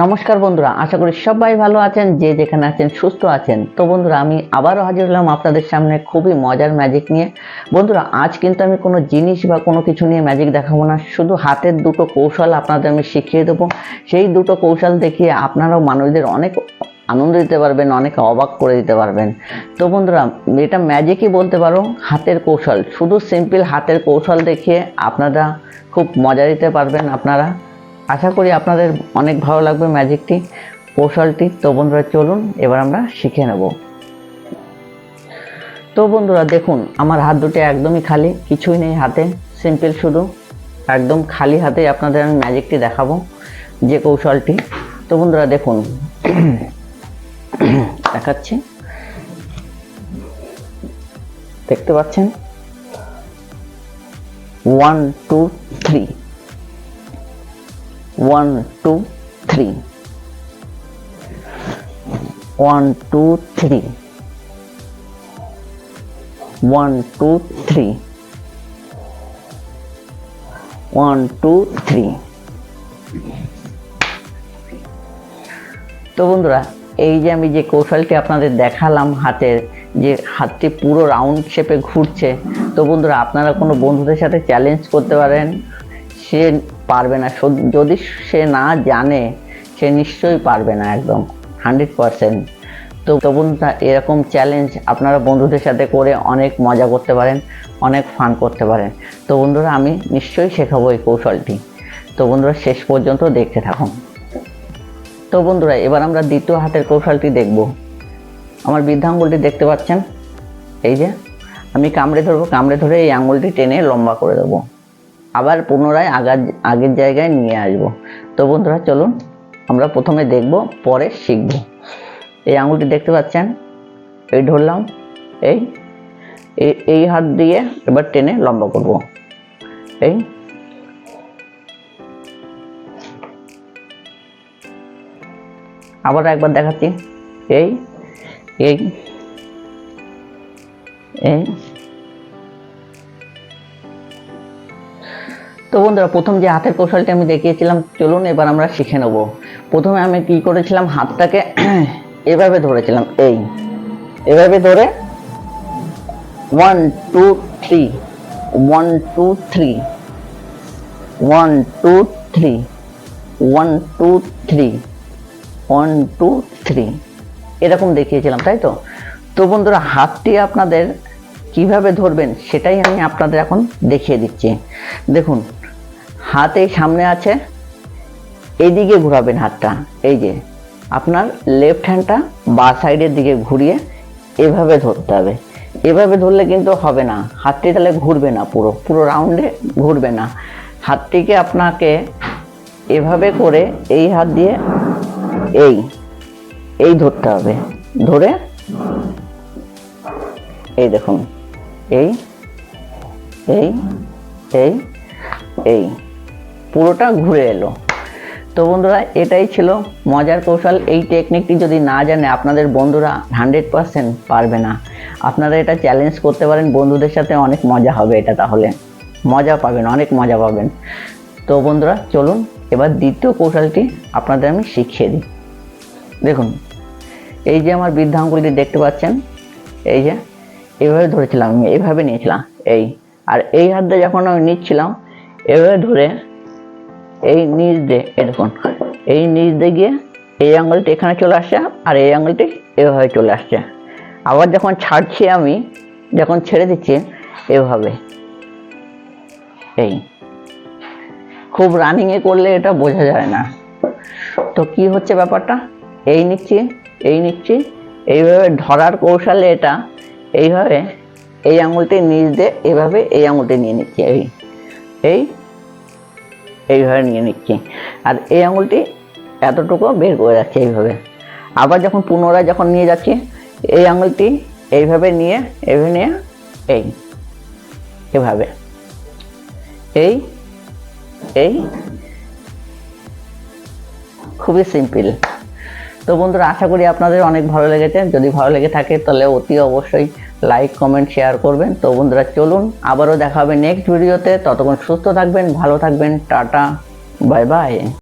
নমস্কার বন্ধুরা, আশা করি সবাই ভালো আছেন, যে যেখানে আছেন সুস্থ আছেন। তো বন্ধুরা, আমি আবারও হাজির হলাম আপনাদের সামনে খুবই মজার ম্যাজিক নিয়ে। বন্ধুরা, আজ কিন্তু আমি কোনো জিনিস বা কোনো কিছু নিয়ে ম্যাজিক দেখাবো না, শুধু হাতের দুটো কৌশল আপনাদের আমি শিখিয়ে দেবো। সেই দুটো কৌশল দেখিয়ে আপনারাও মানুষদের অনেক আনন্দ দিতে পারবেন, অনেক অবাক করে দিতে পারবেন। তো বন্ধুরা, এটা ম্যাজিকই বলতে পারো, হাতের কৌশল। শুধু সিম্পল হাতের কৌশল দেখিয়ে আপনারা খুব মজা দিতে পারবেন, আপনারা আশা করি আপনাদের অনেক ভালো লাগবে ম্যাজিকটি, কৌশলটি। তো বন্ধুরা, চলুন, এবার আমরা শিখে নেব। তো বন্ধুরা, দেখুন, আমার হাত দুটো একদমই খালি, কিছুই নেই হাতে, সিম্পল শুধু, একদম খালি হাতে আপনাদের আমি ম্যাজিকটি দেখাবো, যে কৌশলটি। তো বন্ধুরা, দেখুন, দেখাচ্ছি। দেখতে পাচ্ছেন? One two three one two three one two three one two three one two three তো বন্ধুরা, এই যে আমি যে কৌশলটি আপনাদের দেখালাম হাতের, যে হাতটি পুরো রাউন্ড শেপে ঘুরছে, তো বন্ধুরা, আপনারা কোনো বন্ধুদের সাথে চ্যালেঞ্জ করতে পারেন সে পারবে না। যদি সে না জানে, সে নিশ্চয়ই পারবে না একদম, হান্ড্রেড পারসেন্ট। তো তো বন্ধুরা, এরকম চ্যালেঞ্জ আপনারা বন্ধুদের সাথে করে অনেক মজা করতে পারেন, অনেক ফান করতে পারেন। তো বন্ধুরা, আমি নিশ্চয়ই শেখাবো এই কৌশলটি। তো বন্ধুরা, শেষ পর্যন্ত দেখতে থাকুন। তো বন্ধুরা, এবার আমরা দ্বিতীয় হাতের কৌশলটি দেখব। আমার বৃদ্ধাঙ্গুলটি দেখতে পাচ্ছেন? এই যে, আমি কামড়ে ধরবো, কামড়ে ধরে এই আঙুলটি টেনে লম্বা করে দেবো। আবার পুনরায় আগার আগের জায়গায় নিয়ে আসব। তো বন্ধুরা, চলুন আমরা প্রথমে দেখব, পরে শিখব। এই আঙুলটি দেখতে পাচ্ছেন? এই ধরলাম, এই, এই- হাত দিয়ে এবার টেনে লম্বা করব। এই আবার একবার দেখাচ্ছি। এই এই এই তো বন্ধুরা, প্রথম যে হাতের কৌশলটি আমি দেখিয়েছিলাম, চলুন এবার আমরা শিখে নেব। প্রথমে আমি কি করেছিলাম, হাতটাকে এভাবে ধরেছিলাম, এই। এভাবে ধরে one two three one two three one two three one two three one two three এরকম দেখিয়েছিলাম, তাই তো? তো বন্ধুরা, হাতটি আপনাদের কীভাবে ধরবেন, সেটাই আমি আপনাদের এখন দেখিয়ে দিচ্ছি। দেখুন হাত এই সামনে আছে। এইদিকে ঘোরাবেন হাতটা, এই যে আপনার লেফট হ্যান্ডটা বা সাইডের দিকে ঘুরিয়ে এভাবে ধরতে হবে। এভাবে ধরলে কিন্তু হবে না। হাতটি তাহলে ঘুরবে না পুরো পুরো রাউন্ডে ঘুরবে না। হাতটিকে আপনাকে এভাবে করে এই হাত দিয়ে এই এই ধরতে হবে। ধরে এই দেখুন, এই এই এই এই। পুরোটা ঘুরে এলো। তো বন্ধুরা, এটাই ছিল মজার কৌশল। এই টেকনিকটি যদি না জানে, আপনাদের বন্ধুরা হান্ড্রেড পারসেন্ট পারবে না। আপনারা এটা চ্যালেঞ্জ করতে পারেন, বন্ধুদের সাথে অনেক মজা হবে এটা তাহলে। মজা পাবেন, অনেক মজা পাবেন। তো বন্ধুরা, চলুন, এবার দ্বিতীয় কৌশলটি আপনাদের আমি শিখিয়ে দিই। দেখুন, এই যে আমার বৃদ্ধাঙ্গুলটি দেখতে পাচ্ছেন, এই যে এইভাবে ধরেছিলাম আমি এইভাবে নিয়েছিলাম, এই। আর এই হাত দিয়ে যখন আমি নিচ্ছিলাম, এভাবে ধরে এই নিচ দিয়ে দেখুন, এই নিচ দিয়ে গিয়ে এই আঙুলটি এখানে চলে আসছে আর এই আঙুলটি এভাবে চলে আসছে। আবার যখন ছাড়ছি আমি, যখন ছেড়ে দিচ্ছি, এভাবে। এই। খুব রানিংয়ে করলে এটা বোঝা যায় না। তো কি হচ্ছে ব্যাপারটা? এই নিচ্ছি এই নিচ্ছি, এইভাবে ধরার কৌশলে এটা, এইভাবে এই আঙুলটি নিচ দিয়ে, এভাবে এই আঙুলটি নিয়ে নিচ্ছি। এই। এই এইভাবে নিয়ে নিচ্ছি। আর এই আঙুলটি এতটুকু বের করে যাচ্ছে এইভাবে। আবার যখন পুনরায় যখন নিয়ে যাচ্ছি, এই আঙুলটি এইভাবে নিয়ে এভাবে নিয়ে, এই, এভাবে। এই এই, খুবই সিম্পল। তো বন্ধুরা, আশা করি আপনাদের অনেক ভালো লেগেছে। যদি ভালো লেগে থাকে, তাহলে অতি অবশ্যই লাইক কমেন্ট শেয়ার করবেন। তো বন্ধুরা, চলুন, আবারও দেখা হবে নেক্সট ভিডিওতে ততক্ষণ সুস্থ থাকবেন, ভালো থাকবেন। Tata bye bye